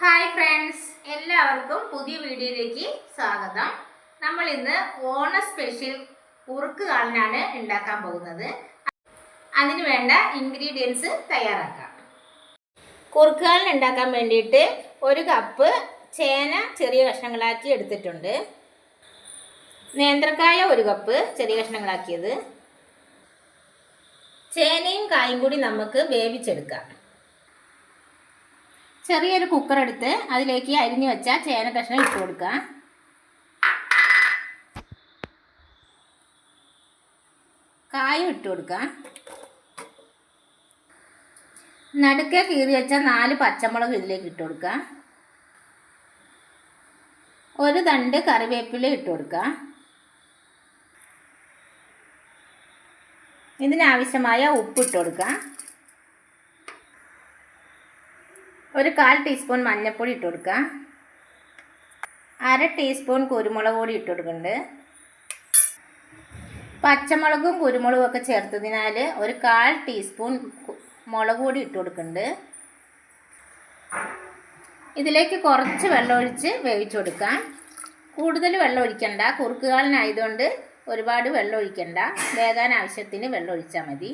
Hi friends എല്ലാവർക്കും പുതിയ വീഡിയോയിലേക്ക് സ്വാഗതം. നമ്മൾ ഇന്ന് ഓണ സ്പെഷ്യൽ ഉറുക്ക് കാളിനാണ് ഉണ്ടാക്കാൻ പോകുന്നത്. അതിന് വേണ്ട ഇൻഗ്രീഡിയൻസ് തയ്യാറാക്കാം. കുറുക്കുകാളിന് ഉണ്ടാക്കാൻ വേണ്ടിയിട്ട് ഒരു കപ്പ് ചേന ചെറിയ കഷ്ണങ്ങളാക്കി എടുത്തിട്ടുണ്ട്. നേന്ത്രക്കായ ഒരു കപ്പ് ചെറിയ കഷ്ണങ്ങളാക്കിയത്. ചേനയും കായും കൂടി നമുക്ക് വേവിച്ചെടുക്കാം. ചെറിയൊരു കുക്കർ എടുത്ത് അതിലേക്ക് അരിഞ്ഞു വെച്ച ചേന കഷ്ണം ഇട്ട് കൊടുക്കുക. കായും ഇട്ട് കൊടുക്കുക നടുക്കെ കീറി വെച്ച നാല് പച്ചമുളക് ഇതിലേക്ക് ഇട്ട് കൊടുക്കുക ഒരു തണ്ട് കറിവേപ്പില ഇട്ട് കൊടുക്കുക ഇതിനാവശ്യമായ ഉപ്പ് ഇട്ട് കൊടുക്കുക ഒരു കാൽ ടീസ്പൂൺ മഞ്ഞൾപ്പൊടി ഇട്ട് കൊടുക്കുക. അര ടീസ്പൂൺ കുരുമുളക് പൊടി ഇട്ട് കൊടുക്കുന്നുണ്ട്. പച്ചമുളകും കുരുമുളകും ഒക്കെ ചേർത്തതിനാൽ ഒരു കാൽ ടീസ്പൂൺ മുളക് പൊടി ഇട്ട് കൊടുക്കുന്നുണ്ട്. ഇതിലേക്ക് കുറച്ച് വെള്ളം ഒഴിച്ച് കൊടുക്കാം കൂടുതൽ വെള്ളം ഒഴിക്കണ്ട. കുറുക്കുകാലനായതുകൊണ്ട് ഒരുപാട് വെള്ളം ഒഴിക്കണ്ട. വേകാൻ ആവശ്യത്തിന് വെള്ളം ഒഴിച്ചാൽ മതി.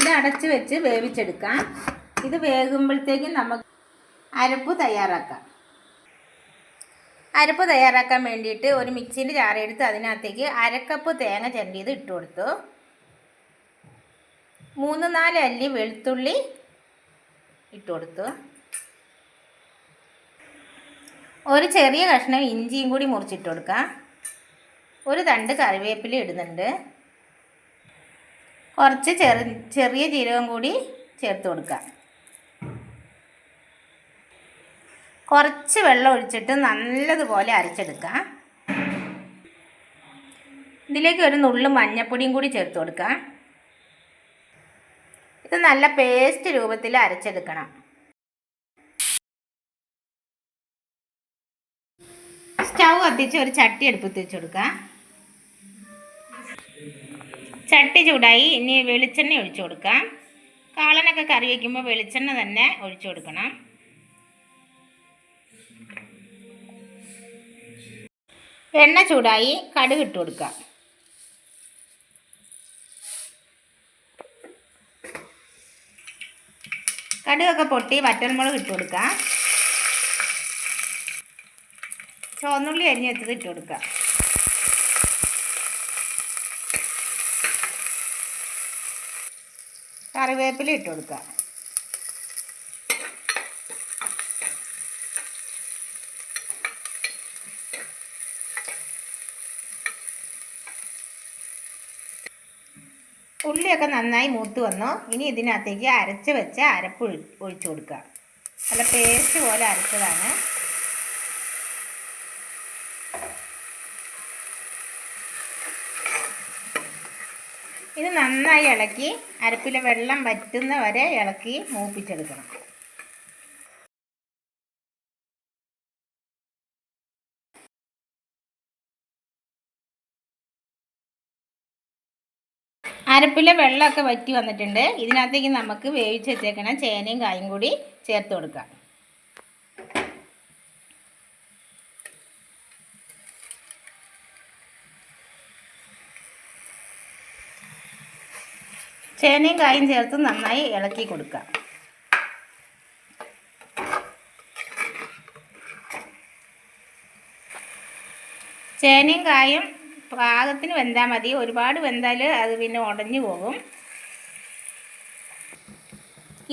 ഇത് അടച്ച് വെച്ച് വേവിച്ചെടുക്കാം. ഇത് വേകുമ്പോഴത്തേക്കും നമുക്ക് അരപ്പ് തയ്യാറാക്കാം. അരപ്പ് തയ്യാറാക്കാൻ വേണ്ടിയിട്ട് ഒരു മിക്സിന്റെ ചാറെടുത്ത് അതിനകത്തേക്ക് അരക്കപ്പ് തേങ്ങ ചിരണ്ടിയത് ഇട്ട് കൊടുത്തു. മൂന്ന് നാല് അല്ലി വെളുത്തുള്ളി ഇട്ട് കൊടുത്തു. ഒരു ചെറിയ കഷ്ണം ഇഞ്ചിയും കൂടി മുറിച്ചിട്ട് കൊടുക്കാം. ഒരു തണ്ട് കറിവേപ്പില ഇടുന്നുണ്ട്. കുറച്ച് ചെറു ചെറിയ ജീരകം കൂടി ചേർത്ത് കൊടുക്കാം. കുറച്ച് വെള്ളം ഒഴിച്ചിട്ട് നല്ലതുപോലെ അരച്ചെടുക്കുക. ഇതിലേക്ക് ഒരു നുള്ളു മഞ്ഞപ്പൊടിയും കൂടി ചേർത്ത് കൊടുക്കുക. ഇത് നല്ല പേസ്റ്റ് രൂപത്തിൽ അരച്ചെടുക്കണം. സ്റ്റൗ കത്തിച്ച് ഒരു ചട്ടി അടുപ്പത്ത് വെച്ച് കൊടുക്കുക. ചട്ടി ചൂടായി ഇനി വെളിച്ചെണ്ണ ഒഴിച്ചു കൊടുക്കാം കാളനൊക്കെ കറി വയ്ക്കുമ്പോൾ വെളിച്ചെണ്ണ തന്നെ ഒഴിച്ചു കൊടുക്കണം. എണ്ണ ചൂടായി കടുക് ഇട്ട് കൊടുക്കാം. കടുകൊക്കെ പൊട്ടി വറ്റൽമുളക് ഇട്ട് കൊടുക്കുക ചുവന്നുള്ളി അരിഞ്ഞ് വെച്ചത് ഇട്ട് കൊടുക്കുക കറിവേപ്പില ഇട്ട് കൊടുക്കാം. ഉള്ളിയൊക്കെ നന്നായി മൂത്ത് വന്നു? ഇനി ഇതിനകത്തേക്ക് അരച്ച് വെച്ച അരപ്പ് ഒഴി ഒഴിച്ചു കൊടുക്കുക. നല്ല പേസ്റ്റ് പോലെ അരച്ചതാണ്. ഇത് നന്നായി ഇളക്കി അരപ്പിലെ വെള്ളം വറ്റുന്ന വരെ ഇളക്കി മൂപ്പിച്ചെടുക്കണം. അരപ്പിലെ വെള്ളമൊക്കെ വറ്റി വന്നിട്ടുണ്ട്. ഇതിനകത്തേക്ക് നമുക്ക് വേവിച്ച് വെച്ചേക്കണ ചേനയും കായും കൂടി ചേർത്ത് കൊടുക്കാം. ചേനയും കായും ചേർത്ത് നന്നായി ഇളക്കി കൊടുക്കാം. ചേനയും കായും പാകത്തിന് വെന്താൽ മതി. ഒരുപാട് വെന്താൽ അത് പിന്നെ ഉടഞ്ഞു പോകും.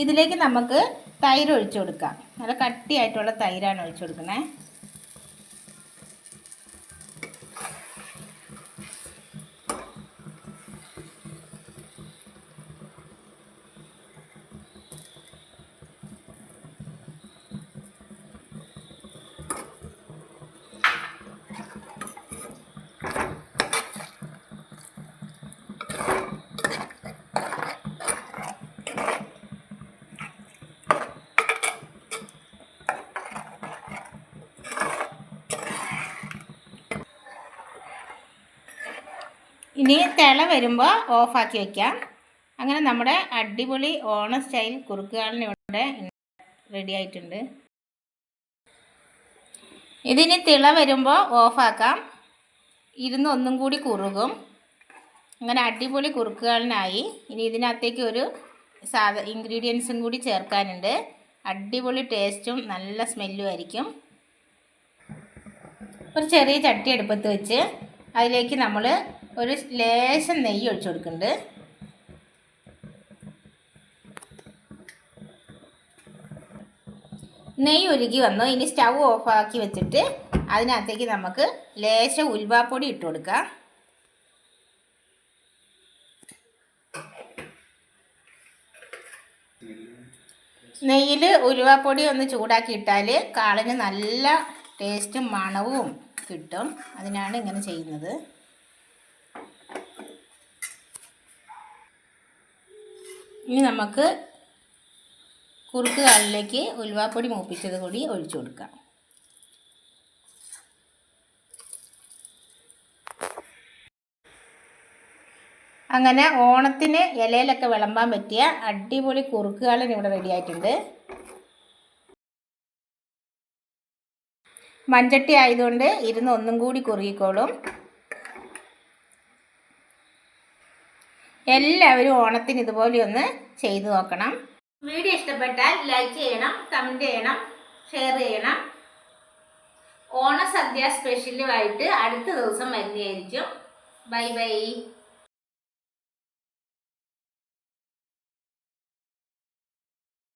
ഇതിലേക്ക് നമുക്ക് തൈര് ഒഴിച്ചു കൊടുക്കാം. നല്ല കട്ടിയായിട്ടുള്ള തൈരാണ് ഒഴിച്ചു കൊടുക്കണേ ഇനി തിള വരുമ്പോൾ ഓഫാക്കി വയ്ക്കാം അങ്ങനെ നമ്മുടെ അടിപൊളി ഓണ സ്റ്റൈൽ കുറുക്കുകാലിന് ഇവിടെ റെഡി ആയിട്ടുണ്ട്. ഇതിന് തിള വരുമ്പോൾ ഓഫാക്കാം ഇരുന്ന് ഒന്നും കൂടി കുറുകും. അങ്ങനെ അടിപൊളി കുറുക്കുകാലിനായി ഇനി ഇതിനകത്തേക്ക് ഒരു സാധ ഇൻഗ്രീഡിയൻസും കൂടി ചേർക്കാനുണ്ട്. അടിപൊളി ടേസ്റ്റും നല്ല സ്മെല്ലും ആയിരിക്കും. ഒരു ചെറിയ ചട്ടി അടുപ്പത്ത് വെച്ച് അതിലേക്ക് നമ്മൾ ഒരു ലേശം നെയ്യ് ഒഴിച്ചു കൊടുക്കുന്നുണ്ട്. നെയ്യ് ഉരുകി വന്നു. ഇനി സ്റ്റൗ ഓഫാക്കി വെച്ചിട്ട് അതിനകത്തേക്ക് നമുക്ക് ലേശം ഉൽവാപ്പൊടി ഇട്ട് കൊടുക്കാം. നെയ്യിൽ ഉലുവാപ്പൊടി ഒന്ന് ചൂടാക്കി ഇട്ടാൽ കാളിന് നല്ല ടേസ്റ്റും മണവും കിട്ടും. അതിനാണ് ഇങ്ങനെ ചെയ്യുന്നത്. ഇനി നമുക്ക് കുറുക്ക് കാലിലേക്ക് ഉലുവാപ്പൊടി മൂപ്പിച്ചത് കൂടി ഒഴിച്ചു കൊടുക്കാം. അങ്ങനെ ഓണത്തിന് ഇലയിലൊക്കെ വിളമ്പാൻ പറ്റിയ അടിപൊളി കുറുക്കുകാളൻ ഇവിടെ റെഡി ആയിട്ടുണ്ട്. മൺചട്ടി ആയതുകൊണ്ട് ഇരുന്ന് ഒന്നും കൂടി കുറുകിക്കോളും. എല്ലാവരും ഓണത്തിന് ഇതുപോലെ ഒന്ന് ചെയ്തു നോക്കണം. വീഡിയോ ഇഷ്ടപ്പെട്ടാൽ ലൈക്ക് ചെയ്യണം കമന്റ് ചെയ്യണം ഷെയർ ചെയ്യണം. ഓണസദ്യ സ്പെഷ്യലുമായിട്ട് അടുത്ത ദിവസം വരുന്നതായിരിക്കും. Bye bye